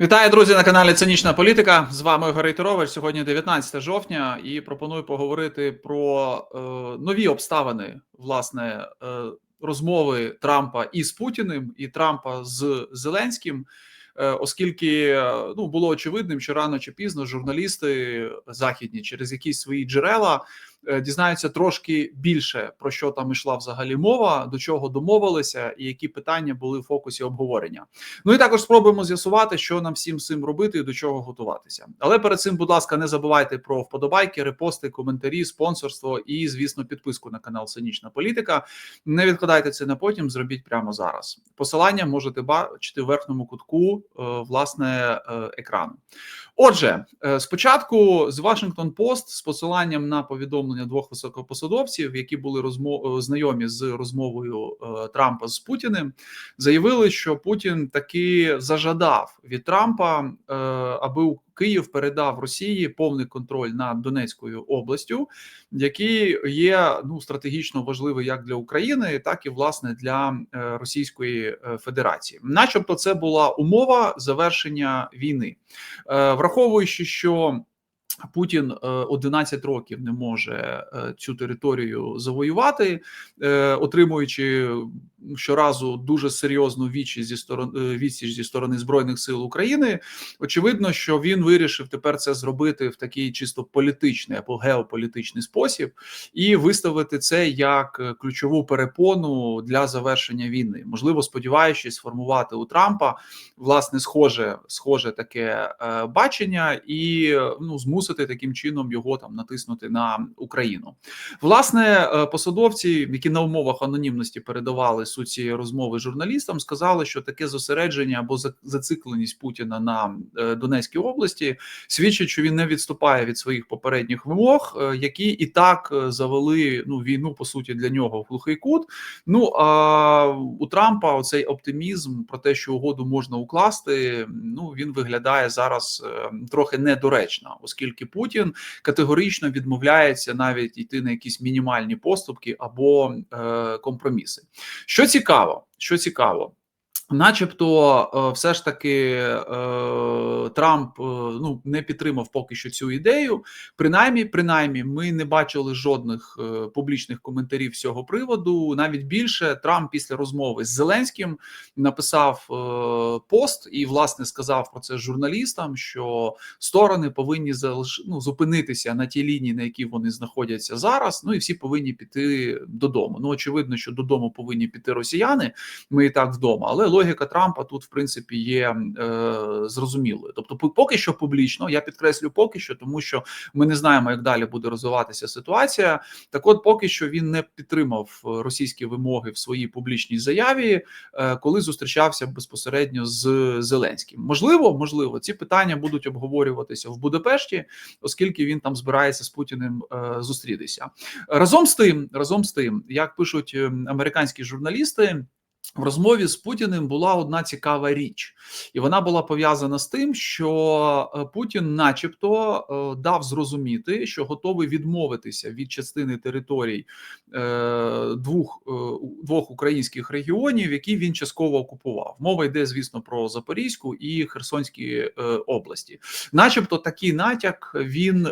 Вітаю, друзі, на каналі Цинічна Політика. З вами Ігор. Сьогодні 19 жовтня, і пропоную поговорити про е, нові обставини власне е, розмови Трампа із Путіним і Трампа з Зеленським. Е, Оскільки е, ну було очевидним, що рано чи пізно журналісти західні через якісь свої джерела дізнаються трошки більше про що там йшла взагалі мова, до чого домовилися, і які питання були в фокусі обговорення. Ну і також спробуємо з'ясувати, що нам всім цим робити і до чого готуватися. Але перед цим, будь ласка, не забувайте про вподобайки, репости, коментарі, спонсорство і, звісно, підписку на канал Цинічна Політика. Не відкладайте це на потім, зробіть прямо зараз. Посилання можете бачити в верхньому кутку е, власне е, екрану. Отже, е, спочатку з Washington Post з посиланням на повідомлення двох високопосадовців, які були розмов е, знайомі з розмовою е, Трампа з Путіним, заявили, що Путін таки зажадав від Трампа, аби Київ передав Росії повний контроль над Донецькою областю, який є ну стратегічно важливий як для України, так і власне для е, Російської е, Федерації, начебто, це була умова завершення війни, Е, враховуючи, що Путін е, 11 років не може цю територію завоювати, отримуючи щоразу дуже серйозну відсіч зі сторони відсіч зі сторони збройних сил України. Очевидно, що він вирішив тепер це зробити в такий чисто політичний або геополітичний спосіб, і виставити це як е, ключову перепону для завершення війни. Можливо, сподіваючись сформувати у Трампа власне схоже, схоже таке е, бачення, і е, ну змусити таким чином його там натиснути на Україну. Власне, е, посадовці, які на умовах анонімності передавали суть розмови журналістам, сказали, що таке зосередження або зацикленість Путіна на е, Донецькій області свідчить, що він не відступає від своїх попередніх вимог, е, які і так е, завели ну війну по суті для нього в глухий кут. Ну а у Трампа оцей оптимізм про те, що угоду можна укласти. Ну він виглядає зараз трохи недоречно, оскільки Путін категорично відмовляється навіть йти на якісь мінімальні поступки або е, компроміси. Що цікаво, що цікаво. Начебто, е, все ж таки е, Трамп е, ну не підтримав поки що цю ідею. Принаймні, принаймні, ми не бачили жодних публічних коментарів з цього приводу. Навіть більше Трамп після розмови з Зеленським написав пост і власне сказав про це журналістам, що сторони повинні залиш... ну, зупинитися на тій лінії, на якій вони знаходяться зараз. Ну і всі повинні піти додому. Ну очевидно, що додому повинні піти росіяни. Ми і так вдома, але логіка Трампа тут, в принципі, є е, зрозумілою. Тобто, поки що публічно, я підкреслю поки що, тому що ми не знаємо, як далі буде розвиватися ситуація. Так, от поки що він не підтримав е, російські вимоги в своїй публічній заяві, е, коли зустрічався безпосередньо з Зеленським. Можливо, можливо, ці питання будуть обговорюватися в Будапешті, оскільки він там збирається з Путіним е, зустрітися. Разом з тим, разом з тим, як пишуть е, американські журналісти. В розмові з Путіним була одна цікава річ, і вона була пов'язана з тим, що е, Путін, начебто, е, дав зрозуміти, що готовий відмовитися від частини територій е, двох, двох українських регіонів, які він частково окупував. Мова йде, звісно, про Запорізьку і Херсонські області. Начебто, такий натяк він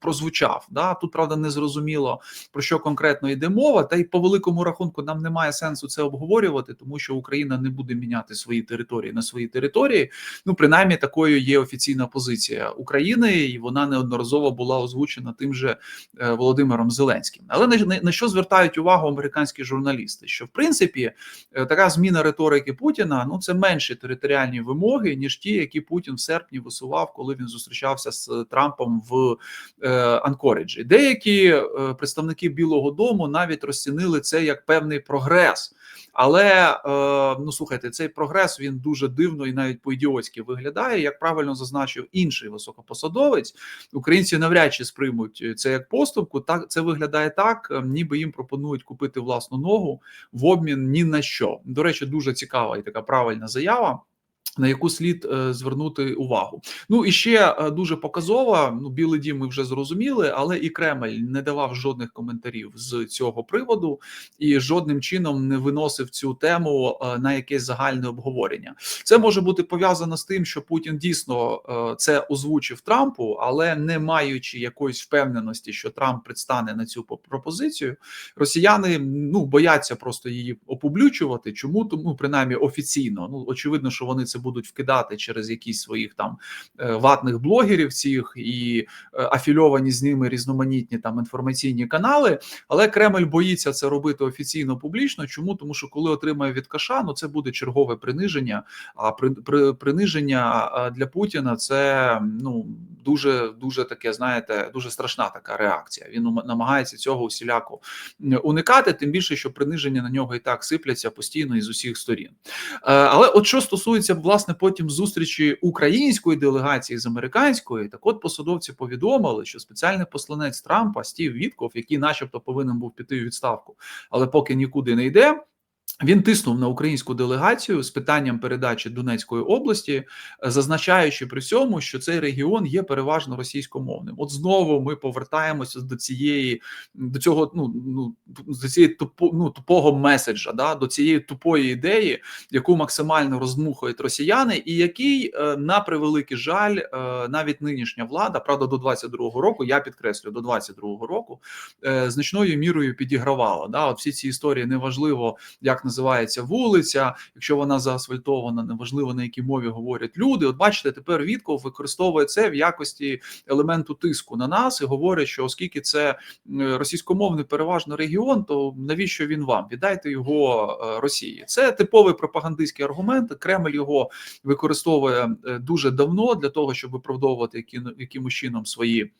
прозвучав. Да? Тут правда не зрозуміло про що конкретно йде мова, та й по великому рахунку нам немає сенсу це обговорювати, тому що Україна не буде міняти свої території на свої території. Ну, принаймні, такою є офіційна позиція України, і вона неодноразово була озвучена тим же е, Володимиром Зеленським. Але на, що звертають увагу американські журналісти? Що в принципі е, така зміна риторики Путіна ну це менші територіальні вимоги, ніж ті, які Путін в серпні висував, коли він зустрічався з Трампом в е, Анкориджі. Деякі представники Білого Дому навіть розцінили це як певний прогрес. Але е, ну слухайте, цей прогрес він дуже дивно і навіть по-ідіотськи виглядає. Як правильно зазначив інший високопосадовець, українці навряд чи сприймуть це як поступку. Так це виглядає так, е, ніби їм пропонують купити власну ногу в обмін ні на що. До речі, дуже цікава і така правильна заява. На яку слід е, звернути увагу, ну і ще е, дуже показово, Ну, білий дім ми вже зрозуміли, але і Кремль не давав жодних коментарів з цього приводу і жодним чином не виносив цю тему е, на якесь загальне обговорення. Це може бути пов'язано з тим, що Путін дійсно це озвучив Трампу, але не маючи якоїсь впевненості, що Трамп предстане на цю пропозицію, росіяни ну бояться просто її опублічувати. Чому тому принаймні офіційно? Ну очевидно, що вони це будуть вкидати через якісь своїх там е, ватних блогерів цих і е, афільовані з ними різноманітні там інформаційні канали. Але Кремль боїться це робити офіційно публічно. Чому тому, що коли отримає від Каша, ну це буде чергове приниження. А при, при приниження для Путіна це ну дуже дуже таке, знаєте, дуже страшна така реакція. Він намагається цього усіляко уникати, тим більше, що приниження на нього і так сипляться постійно із усіх сторін. Е, але от що стосується власне потім зустрічі української делегації з американської, так от посадовці повідомили, що спеціальний посланець Трампа Стів Вітков, який, начебто, повинен був піти у відставку, але поки нікуди не йде. Він тиснув на українську делегацію з питанням передачі Донецької області, е, зазначаючи при цьому, що цей регіон є переважно російськомовним. От знову ми повертаємося до цієї до цього ну ну до цієї тупо, ну, тупого меседжа, да до цієї тупої ідеї, яку максимально роздмухують росіяни, і який е, на превеликий жаль, е, навіть нинішня влада, правда, до 22-го року, я підкреслю до 22-го року, значною мірою підігравала. Да, от всі ці історії неважливо, як називається вулиця, якщо вона заасфальтована, неважливо на якій мові говорять люди. От бачите, тепер Вітков використовує це в якості елементу тиску на нас і говорить, що оскільки це російськомовний переважно регіон, то навіщо він вам? Віддайте його е, Росії. Це типовий пропагандистський аргумент. Кремль його використовує е, дуже давно для того, щоб виправдовувати якимось чином свої.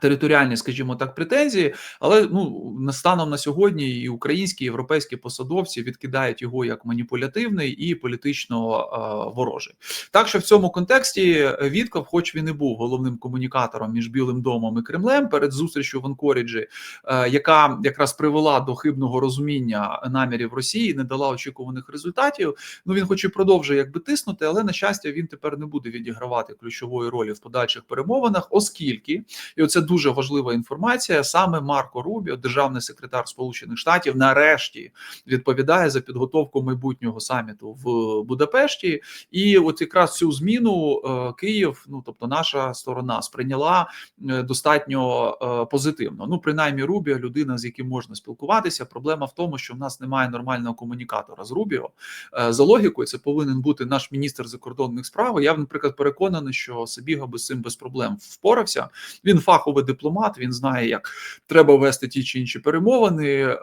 Територіальні, скажімо так, претензії, але ну станом на сьогодні і українські і європейські посадовці відкидають його як маніпулятивний і політично е, ворожий. Так що в цьому контексті Вітков, хоч він і був головним комунікатором між Білим домом і Кремлем перед зустрічю в Анкоріджі, е, яка якраз привела до хибного розуміння намірів Росії, не дала очікуваних результатів. Ну він, хоч і продовжує якби тиснути, але на щастя, він тепер не буде відігравати ключової ролі в подальших перемовинах, оскільки і оце дуже важлива інформація. Саме Марко Рубіо, державний секретар Сполучених Штатів, нарешті відповідає за підготовку майбутнього саміту в Будапешті. І от якраз цю зміну е, Київ, ну тобто наша сторона, сприйняла е, достатньо е, позитивно. Ну, принаймні, Рубіо, людина, з яким можна спілкуватися. Проблема в тому, що в нас немає нормального комунікатора з Рубіо. За логікою, це повинен бути наш міністр закордонних справ. Я, наприклад, переконаний, що Сабіга без цим без проблем впорався. Він фаховий фаховий дипломат. Він знає, як треба вести ті чи інші перемовини, е,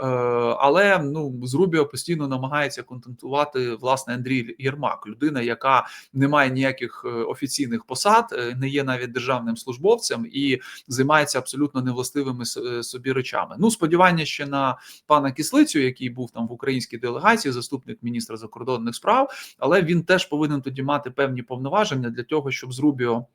але ну з Рубіо постійно намагається контентувати власне Андрій Єрмак, людина, яка не має ніяких е, офіційних посад, е, не є навіть державним службовцем і займається абсолютно невластивими собі речами. Ну сподівання ще на пана Кислицю, який був там в українській делегації, заступник міністра закордонних справ, але він теж повинен тоді мати певні повноваження для того, щоб з Рубіо.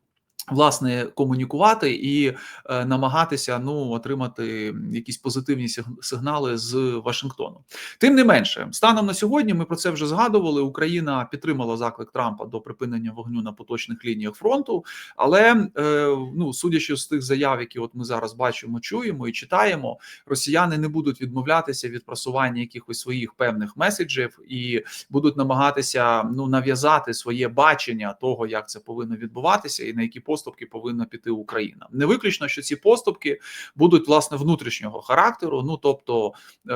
Власне, комунікувати і е, намагатися ну отримати якісь позитивні сигнали з Вашингтону. Тим не менше, станом на сьогодні ми про це вже згадували. Україна підтримала заклик Трампа до припинення вогню на поточних лініях фронту. Але е, ну судячи з тих заяв, які от ми зараз бачимо, чуємо і читаємо, росіяни не будуть відмовлятися від просування якихось своїх певних меседжів і будуть намагатися ну нав'язати своє бачення того, як це повинно відбуватися, і на які поступки повинна піти Україна. Не виключно, що ці поступки будуть власне внутрішнього характеру. Ну тобто е,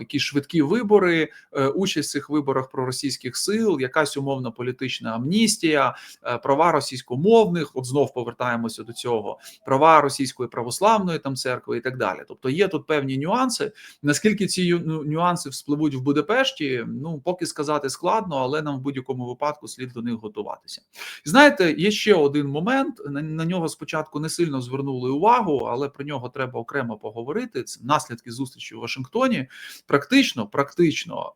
якісь швидкі вибори, е, участь в цих виборах проросійських сил, якась умовна політична амністія, е, права російськомовних. От знов повертаємося до цього, права російської православної там церкви і так далі. Тобто є тут певні нюанси. Наскільки ці ну, нюанси вспливуть в Будапешті? Ну поки сказати складно, але нам в будь-якому випадку слід до них готуватися. знаєте, є ще один момент момент. На, на нього спочатку не сильно звернули увагу, але про нього треба окремо поговорити. Це наслідки зустрічі в Вашингтоні. Практично, практично.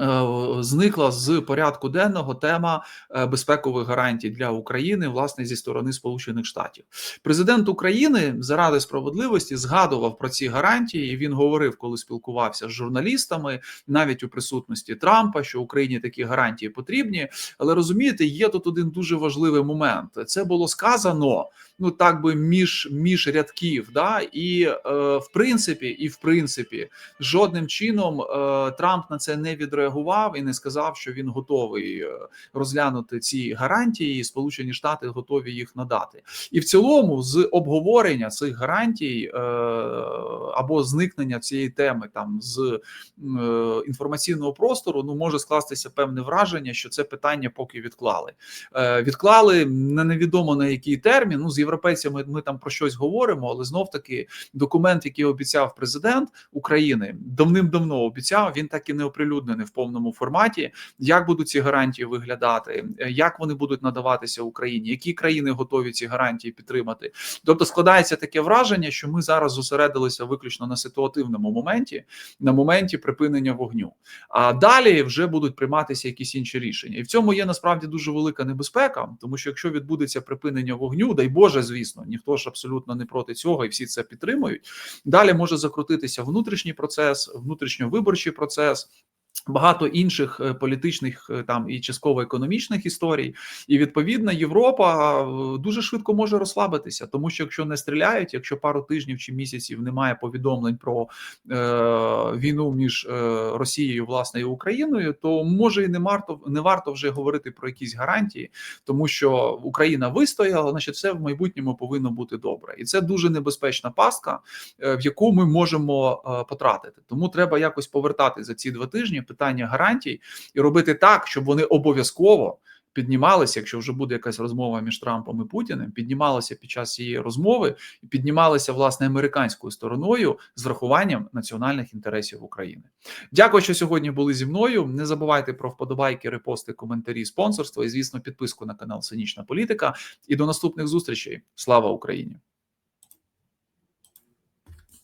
Е, зникла з порядку денного тема е, безпекових гарантій для України, власне, зі сторони Сполучених Штатів. Президент України заради справедливості згадував про ці гарантії. і Він говорив, коли спілкувався з журналістами, навіть у присутності Трампа, що Україні такі гарантії потрібні. Але розумієте, є тут один дуже важливий момент. Це було сказано. Ну так би між між рядків, да і е, в принципі, і в принципі, жодним чином е, Трамп на це не відреагував і не сказав, що він готовий е, розглянути ці гарантії, і Сполучені Штати готові їх надати. І в цілому, з обговорення цих гарантій е, або зникнення цієї теми там з е, інформаційного простору, ну може скластися певне враження, що це питання поки відклали. Відклали на невідомо на який термін. Ну з європейцями ми там про щось говоримо, але знов таки документ, який обіцяв президент України, давним-давно обіцяв. Він так і не оприлюднений в повному форматі. Як будуть ці гарантії виглядати, е, як вони будуть надаватися Україні, які країни готові ці гарантії підтримати? Тобто складається таке враження, що ми зараз зосередилися виключно на ситуативному моменті, на моменті припинення вогню. А далі вже будуть прийматися якісь інші рішення, і в цьому є насправді дуже велика небезпека, тому що якщо відбудеться припинення вогню, дай Боже, звісно, ніхто ж абсолютно не проти цього, і всі це підтримують. Далі може закрутитися внутрішній процес, внутрішньовиборчий процес. Багато інших е, політичних е, там і частково економічних історій, і відповідно Європа е, дуже швидко може розслабитися, тому що якщо не стріляють, якщо пару тижнів чи місяців немає повідомлень про е, війну між Росією власне і Україною, то може і не варто не варто вже говорити про якісь гарантії, тому що Україна вистояла, значить, все в майбутньому повинно бути добре, і це дуже небезпечна пастка, в яку ми можемо потратити. Тому треба якось повертати за ці два тижні питання гарантій і робити так, щоб вони обов'язково піднімалися, якщо вже буде якась розмова між Трампом і Путіним, піднімалися під час цієї розмови і піднімалися власне американською стороною з врахуванням національних інтересів України. Дякую, що сьогодні були зі мною. Не забувайте про вподобайки, репости, коментарі, спонсорство і, звісно, підписку на канал Цинічна Політика. І до наступних зустрічей. Слава Україні!